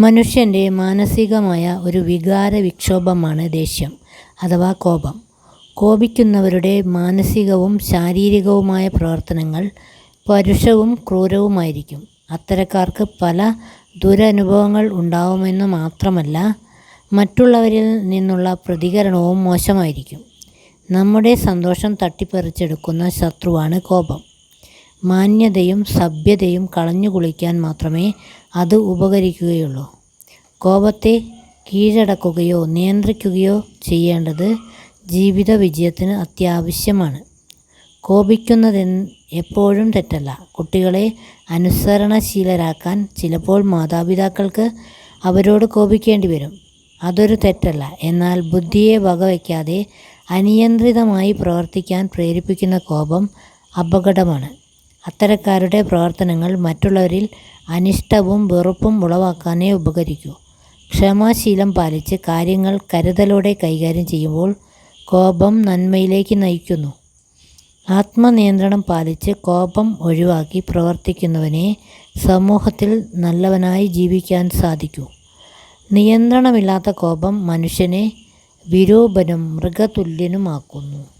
മനുഷ്യന്റെ മാനസികമായ ഒരു വികാര വിക്ഷോഭമാണ് ദേഷ്യം അഥവാ കോപം. കോപിക്കുന്നവരുടെ മാനസികവും ശാരീരികവുമായ പ്രവർത്തനങ്ങൾ പരുഷവും ക്രൂരവുമായിരിക്കും. അത്തരക്കാർക്ക് പല ദുരനുഭവങ്ങൾ ഉണ്ടാവുമെന്ന് മാത്രമല്ല മറ്റുള്ളവരിൽ നിന്നുള്ള പ്രതികരണവും മോശമായിരിക്കും. നമ്മുടെ സന്തോഷം തട്ടിപ്പറിച്ചെടുക്കുന്ന ശത്രുവാണ് കോപം. മാന്യതയും സഭ്യതയും കളഞ്ഞു കുളിക്കാൻ മാത്രമേ അത് ഉപകരിക്കുകയുള്ളൂ. കോപത്തെ കീഴടക്കുകയോ നിയന്ത്രിക്കുകയോ ചെയ്യേണ്ടത് ജീവിത വിജയത്തിന് അത്യാവശ്യമാണ്. കോപിക്കുന്നത് എപ്പോഴും തെറ്റല്ല. കുട്ടികളെ അനുസരണശീലരാക്കാൻ ചിലപ്പോൾ മാതാപിതാക്കൾക്ക് അവരോട് കോപിക്കേണ്ടി വരും അതൊരു തെറ്റല്ല. എന്നാൽ ബുദ്ധിയെ വകവയ്ക്കാതെ അനിയന്ത്രിതമായി പ്രവർത്തിക്കാൻ പ്രേരിപ്പിക്കുന്ന കോപം അപകടമാണ്. അത്തരക്കാരുടെ പ്രവർത്തനങ്ങൾ മറ്റുള്ളവരിൽ അനിഷ്ടവും വെറുപ്പും ഉളവാക്കാനേ ഉപകരിക്കൂ. ക്ഷമാശീലം പാലിച്ച് കാര്യങ്ങൾ കരുതലോടെ കൈകാര്യം ചെയ്യുമ്പോൾ കോപം നന്മയിലേക്ക് നയിക്കുന്നു. ആത്മനിയന്ത്രണം പാലിച്ച് കോപം ഒഴിവാക്കി പ്രവർത്തിക്കുന്നവനെ സമൂഹത്തിൽ നല്ലവനായി ജീവിക്കാൻ സാധിക്കൂ. നിയന്ത്രണമില്ലാത്ത കോപം മനുഷ്യനെ വിരൂപനും മൃഗതുല്യനുമാക്കുന്നു.